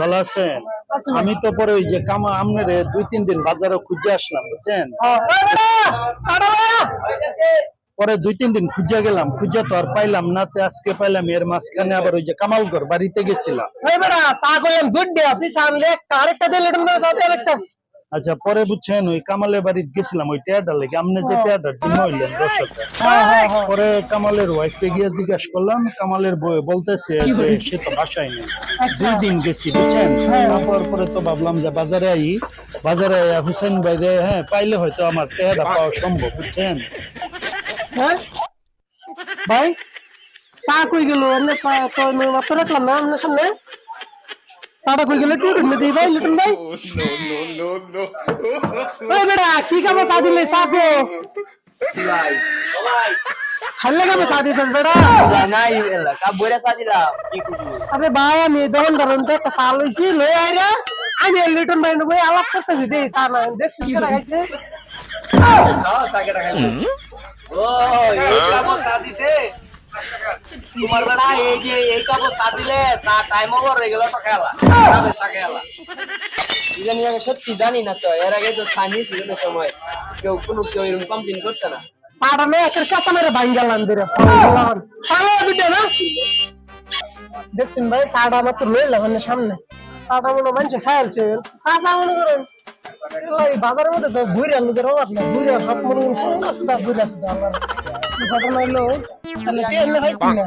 ভালো আছেন? আমি তো পরে ওই যে কামা আমনের দুই তিন দিন বাজারে খুঁজে আসলাম বুঝছেন? হ্যাঁ, ভাইয়া। পরে দুই তিন দিন খুঁজে গেলাম খুঁজে তো আর পাইলাম না তো আজকে পাইলাম এর মাঝখানে আবার ওই যে কামালগড় বাড়িতে গেছিলাম। আচ্ছা পরে বুঝছেন ওই কামালের বাড়িতে গেছিলাম ওই টেয়ারটার লেগে। আপনি যে টেয়ারটার জন্য হইলেন দর্শকরা। পরে কামালের ওয়াইফে গিয়ে জিজ্ঞেস করলাম কামালের বউ বলতেছে যে সে তো বাসায় নেই। আচ্ছা। দুই দিন গেছি বুঝছেন? হ্যাঁ। তারপর পরে তো ভাবলাম যে বাজারে আই। বাজারে আইয়া হুসেন ভাই রে হ্যাঁ পাইলে হয়তো আমার টেহাটা পাওয়া সম্ভব বুঝছেন? হ্যাঁ? ভাই? চা কই গেল? আমরা চা তো রাখলাম না আপনার সামনে? চাটা কই গেল উঠে দিই ভাই লিটন ভাই ওই বেটা কি কামে চা দিলে চা কো খাইলে কামে চা দিয়েছেন বেটা নাই এলা কা বইরা সাজিলাম কি করব আরে ভাই আমি দোকান ধরুন তো একটা লইছি লই আই আমি লিটন ভাই ভাই আলাপ করতেছি দেই চা না দেখছি কি লাগাইছে খাও তাকে টাকা ও এই কাপড় চা দিছে তোমার বেড়া এই যে এই কাপড় চা দিলে তা টাইম ওভার হয়ে গেল, টাকা এলা। জানি আমি সত্যি জানি না তো, এর আগে তো সানি ছিল সময়। কেউ কোনো কেউ এরকম কমপ্লেন করছে না। একের মেরে দিরে না? দেখছেন ভাই চাটা আমার তো লই লাগানোর সামনে। চাটা মনে মানুষ চা চা মনে বাজারের মধ্যে তো ঘুরে লোকের অভাব না। ঘুরে সব মনে করেন ঘুরে আছে ঘুরে আছে ঘটনা তাহলে না?